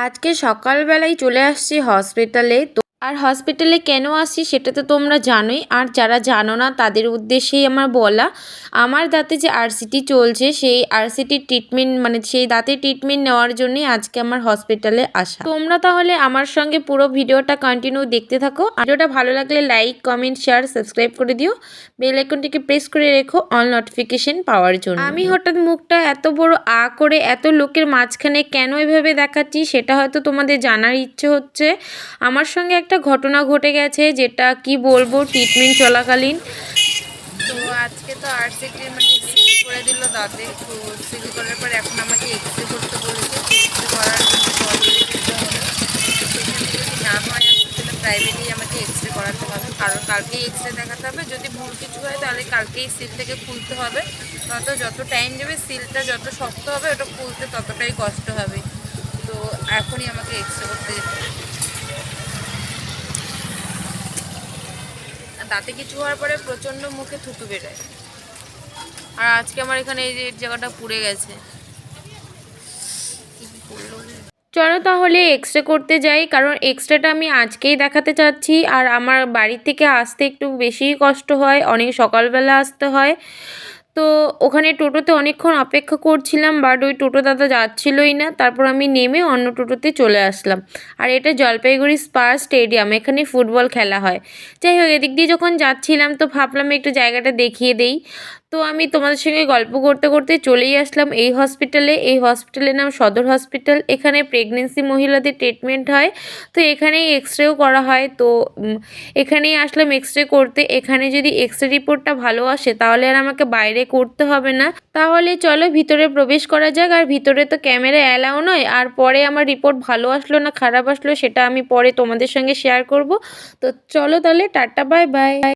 আজকে সকালবেলায় চলে আসছি হসপিটালে তো আর হসপিটালে কেন আসছি সেটা তো তোমরা জানোই। আর যারা জানো না, তাদের উদ্দেশ্যেই আমার বলা। আমার দাঁতে যে আরসিটি চলছে, সেই আরসিটির ট্রিটমেন্ট মানে সেই দাঁতের ট্রিটমেন্ট নেওয়ার জন্যই আজকে আমার হসপিটালে আসা। তোমরা তাহলে আমার সঙ্গে পুরো ভিডিওটা কন্টিনিউ দেখতে থাকো। ভিডিওটা ভালো লাগলে লাইক কমেন্ট শেয়ার সাবস্ক্রাইব করে দিও। বেল আইকনটিকে প্রেস করে রেখো অল নোটিফিকেশন পাওয়ার জন্য। আমি হঠাৎ মুখটা এত বড় আ করে, এত লোকের মাঝখানে কেন এভাবে দেখাচ্ছি, সেটা হয়তো তোমাদের জানার ইচ্ছে হচ্ছে। আমার সঙ্গে একটা ঘটনা ঘটে গেছে যেটা কি বলব ট্রিটমেন্ট চলাকালীন। তো আজকে তো আর আরসিটি মানে করে দিল দাঁতে তো সিল করার পর এখন আমাকে এক্সরে করতে বলেছে। এক্সরে করার না হয় তাহলে প্রাইভেটেই আমাকে এক্সরে করাতে হবে। কারণ কালকেই এক্সরে দেখাতে হবে। যদি ভুল কিছু হয়, তাহলে কালকেই সিল থেকে খুলতে হবে। নয়তো যত টাইম নেবে সিলটা যত শক্ত হবে, ওটা খুলতে ততটাই কষ্ট হবে। তো এখনই আমাকে এক্সরে করতে যেতে দাঁতে কিছু হওয়ার পরে প্রচণ্ড মুখে থুতু বেরোয়। আর আজকে আমার এখানে এই জায়গাটা পুড়ে গেছে? চলো তাহলে এক্সরে করতে যাই, কারণ এক্সরেটা আমি আজকেই দেখাতে চাচ্ছি। আর আমার বাড়ি থেকে আসতে একটু বেশিই কষ্ট হয়, অনেক সকালবেলা আসতে হয়। তো ওখানে টোটোতে অনেকক্ষণ অপেক্ষা করছিলাম, বাট ওই টোটো দাদা যাচ্ছিলোই না। তারপর আমি নেমে অন্য টোটোতে চলে আসলাম। আর এটা জলপাইগুড়ি স্পার স্টেডিয়াম এখানে ফুটবল খেলা হয়। যাই হোক, এদিক দিয়ে যখন যাচ্ছিলাম, তো ভাবলাম একটু জায়গাটা দেখিয়ে দেই। তো আমি তোমাদের সঙ্গে গল্প করতে করতে চলেই আসলাম এই হসপিটালে। এই হসপিটালের নাম সদর হসপিটাল। এখানে প্রেগনেন্সি মহিলাদের ট্রিটমেন্ট হয়। তো এখানেই এক্স রেও করা হয়। তো এখানেই আসলাম এক্স রে করতে। এখানে যদি এক্স রে রিপোর্টটা ভালো আসে, তাহলে আর আমাকে বাইরে করতে হবে না। তাহলে চলো ভিতরে প্রবেশ করা যাক। আর ভিতরে তো ক্যামেরা অ্যালাও নয়। আর পরে আমার রিপোর্ট ভালো আসলো না, খারাপ আসলো, সেটা আমি পরে তোমাদের সঙ্গে শেয়ার করব। তো চলো তাহলে, টাটা বাই বাই